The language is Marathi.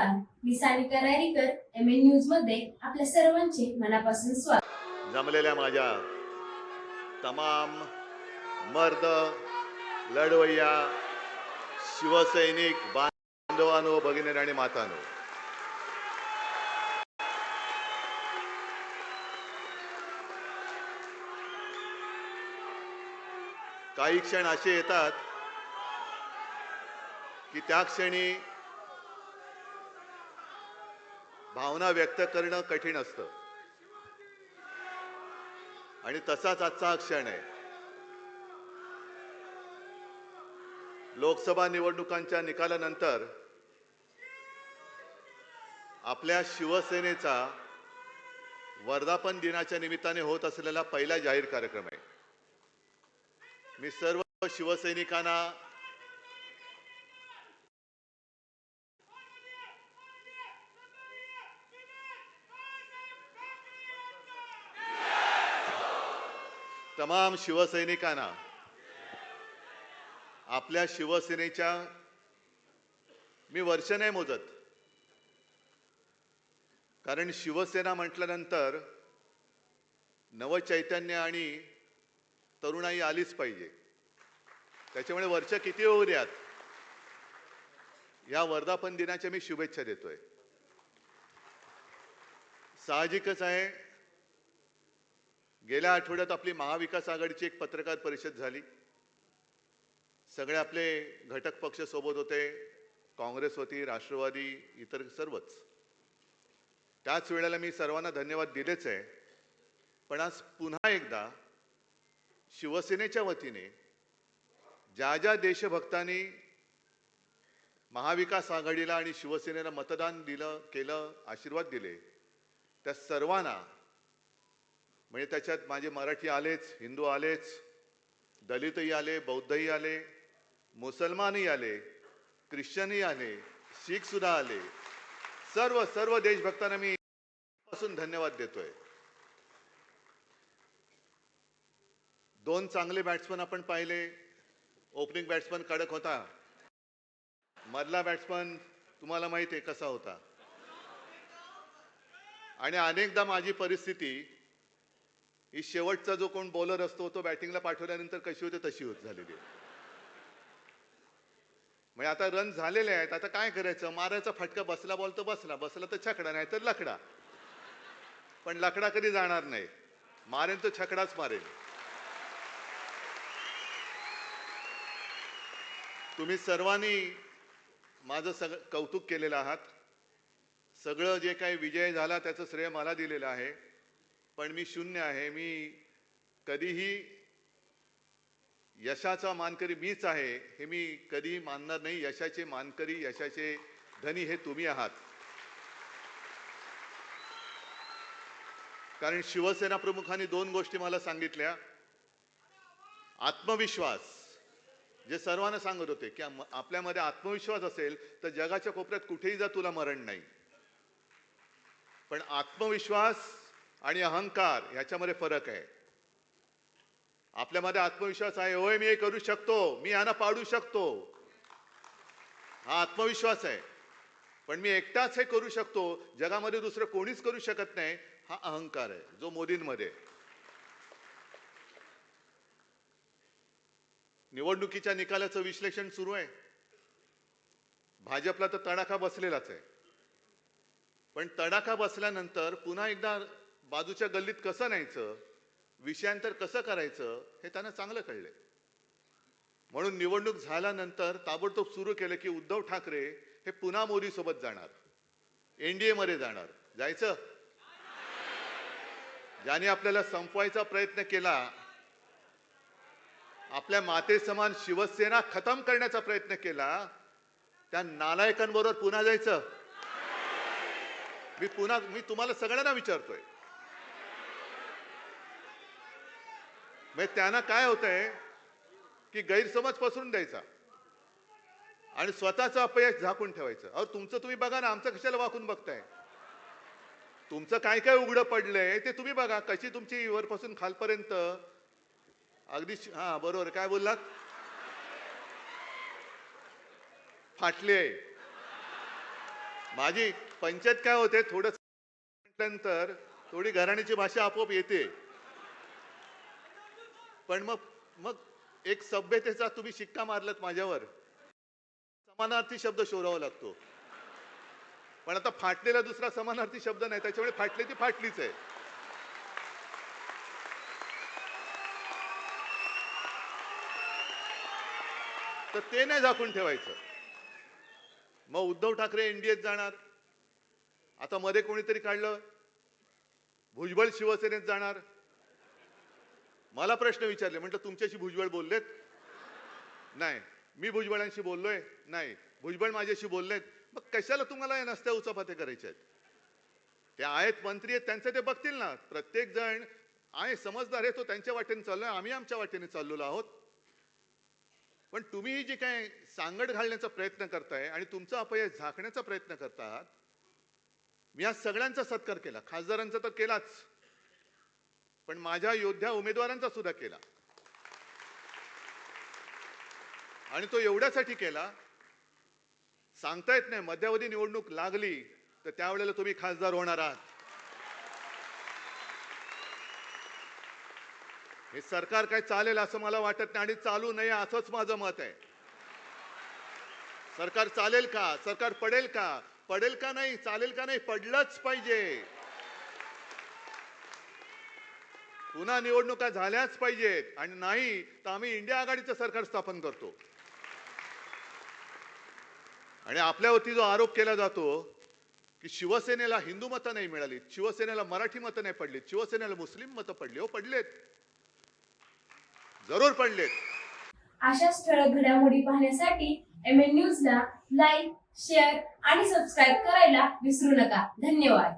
नमस्कार मी सानिका रायरीकर एम एन न्यूजमध्ये आपल्या सर्वांचे मनापासून स्वागत. जमलेल्या माझ्या तमाम मर्द लढवय्या शिवसैनिक बांधवानो भगिनी आणि मातानो. काही क्षण असे येतात की त्या क्षणी भावना व्यक्त करणं कठीण असतं. आणि तसाच आजचा हा क्षण आहे. लोकसभा निवडणुकांच्या निकालानंतर आपल्या शिवसेनेचा वर्धापन दिनाच्या निमित्ताने होत असलेला पहिला जाहीर कार्यक्रम आहे. मी सर्व शिवसैनिकांना तमाम शिवसैनिकांना आपल्या शिवसेनेच्या मी वर्ष नाही मोजत. कारण शिवसेना म्हटल्यानंतर नवचैतन्य आणि तरुणाई आलीच पाहिजे. त्याच्यामुळे वर्ष किती होऊ द्यात? या वर्धापन दिनाच्या मी शुभेच्छा देतोय. साहजिकच आहे गेल्या आठवड्यात आपली महाविकास आघाडीची एक पत्रकार परिषद झाली. सगळे आपले घटक पक्ष सोबत होते काँग्रेस होती राष्ट्रवादी इतर सर्वच. त्याच वेळेला मी सर्वांना धन्यवाद दिलेच आहे. पण आज पुन्हा एकदा शिवसेनेच्या वतीने ज्या ज्या देशभक्तांनी महाविकास आघाडीला आणि शिवसेनेला मतदान दिलं केलं आशीर्वाद दिले त्या सर्वांना म्हणजे त्याच्यात माझे मराठी आलेच हिंदू आलेच दलितही आले बौद्धही आले मुसलमानही आले ख्रिश्चनही आले शीख सुद्धा आले. सर्व सर्व देशभक्तांना मी पासून धन्यवाद देतोय. दोन चांगले बॅट्समन आपण पाहिले. ओपनिंग बॅट्समन कडक होता. मधला बॅट्समन तुम्हाला माहिती आहे कसा होता. आणि अनेकदा माझी परिस्थिती ही शेवटचा जो कोण बॉलर असतो तो बॅटिंगला पाठवल्यानंतर कशी होते तशी होत झालेली आहे. म्हणजे आता रन झालेले आहेत आता काय करायचं? मारायचा फटका बसला बॉल तर बसला बसला तर छकडा नाही तर लकडा. पण लकडा कधी जाणार नाही. मारेन तर छकडाच मारेन. तुम्ही सर्वांनी माझं सग कौतुक केलेलं आहात. सगळं जे काही विजय झाला त्याचं श्रेय मला दिलेलं आहे. पण मी शून्य आहे. मी कधीही यशाचा मानकरी मीच आहे हे मी कधीही मानणार नाही. यशाचे मानकरी यशाचे धनी हे तुम्ही आहात. कारण शिवसेना प्रमुखांनी दोन गोष्टी मला सांगितल्या. आत्मविश्वास. जे सर्वांना सांगत होते की आपल्यामध्ये आत्मविश्वास असेल तर जगाच्या कोपऱ्यात कुठेही जा तुला मरण नाही. पण आत्मविश्वास आणि अहंकार ह्याच्यामध्ये फरक आहे. आपल्यामध्ये आत्मविश्वास आहे होय मी हे करू शकतो मी यांना पाडू शकतो. हा आत्मविश्वास आहे. पण मी एकटाच हे करू शकतो जगामध्ये दुसरं कोणीच करू शकत नाही हा अहंकार आहे जो मोदींमध्ये. निवडणुकीच्या निकालाचं विश्लेषण सुरू आहे. भाजपला तर तडाखा बसलेलाच आहे. पण तडाखा बसल्यानंतर पुन्हा एकदा बाजूच्या गल्लीत कसं न्यायचं? विषयांतर कसं करायचं? हे त्यांना चांगलं कळलंय म्हणून निवडणूक झाल्यानंतर ताबडतोब सुरू केलं की उद्धव ठाकरे हे पुन्हा मोदी सोबत जाणार एनडीए मध्ये जाणार. जायचं? ज्याने आपल्याला संपवायचा प्रयत्न केला आपल्या माते समान शिवसेना खतम करण्याचा प्रयत्न केला त्या नालायकांबरोबर पुन्हा जायचं? मी पुन्हा मी तुम्हाला सगळ्यांना विचारतोय. म्हणजे त्यांना काय होतंय की गैरसमज पसरून द्यायचा. आणि स्वतःचं अपयश झाकून ठेवायचं. अहो तुमचं तुम्ही बघा ना आमचं कशाला वाकून बघताय? तुमचं काय काय उघडं पडलंय ते तुम्ही बघा कशी तुमची वरपासून खालपर्यंत? अगदी हा बरोबर. काय बोललात? फाटली आहे. माझी पंचायत काय होते थोडं म्हटल्यानंतर थोडी घराण्याची भाषा आपोआप येते. पण मग मग एक सभ्यतेचा तुम्ही शिक्का मारलात माझ्यावर. समानार्थी शब्द शोधावा लागतो. पण आता फाटलेला दुसरा समानार्थी शब्द नाही त्याच्यामुळे फाटली ती फाटलीच आहे. तर ते नाही झाकून ठेवायचं. मग उद्धव ठाकरे एनडीएत जाणार. आता मध्ये कोणीतरी काढलं? भुजबळ शिवसेनेत जाणार. मला प्रश्न विचारले म्हटलं तुमच्याशी भुजबळ बोललेत? नाही. मी भुजबळांशी बोललोय? नाही. भुजबळ माझ्याशी बोललेत. मग कशाला तुम्हाला या नसत्या उचापाते करायचे आहेत? ते आहेत मंत्री आहेत त्यांचं ते बघतील ना. प्रत्येक जण आहे समजदार आहे तो त्यांच्या वाटेने चाललोय आम्ही आमच्या वाटेने चाललेलो आहोत. पण तुम्ही ही जी काय सांगड घालण्याचा प्रयत्न करताय आणि तुमचा अपयश झाकण्याचा प्रयत्न करतात मी आज सगळ्यांचा सत्कार केला. खासदारांचा तर केलाच. पण माझ्या योद्ध्या उमेदवारांचा सुद्धा केला. आणि तो एवढ्यासाठी केला सांगता येत नाही मध्यावधी निवडणूक लागली तर त्यावेळेला तुम्ही खासदार होणार आहात. हे सरकार काय चालेल असं मला वाटत नाही आणि चालू नये असंच माझं मत आहे. सरकार चालेल का? सरकार पडेल का? पडेल का नाही? चालेल का नाही? पडलंच पाहिजे. पुन्हा निवडणुका झाल्याच पाहिजेत. आणि नाही तर आम्ही इंडिया आघाडीचं सरकार स्थापन करतो. आणि आपल्यावरती जो आरोप केला जातो की शिवसेनेला हिंदू मतं नाही मिळाली शिवसेनेला मराठी मतं नाही पडलीत शिवसेनेला मुस्लिम मतं पडली हो पडलेत. जरूर पडलेत. अशाच ठळक घडामोडी पाहण्यासाठी एम एन न्यूजला लाईक शेअर आणि सबस्क्राईब करायला विसरू नका. धन्यवाद.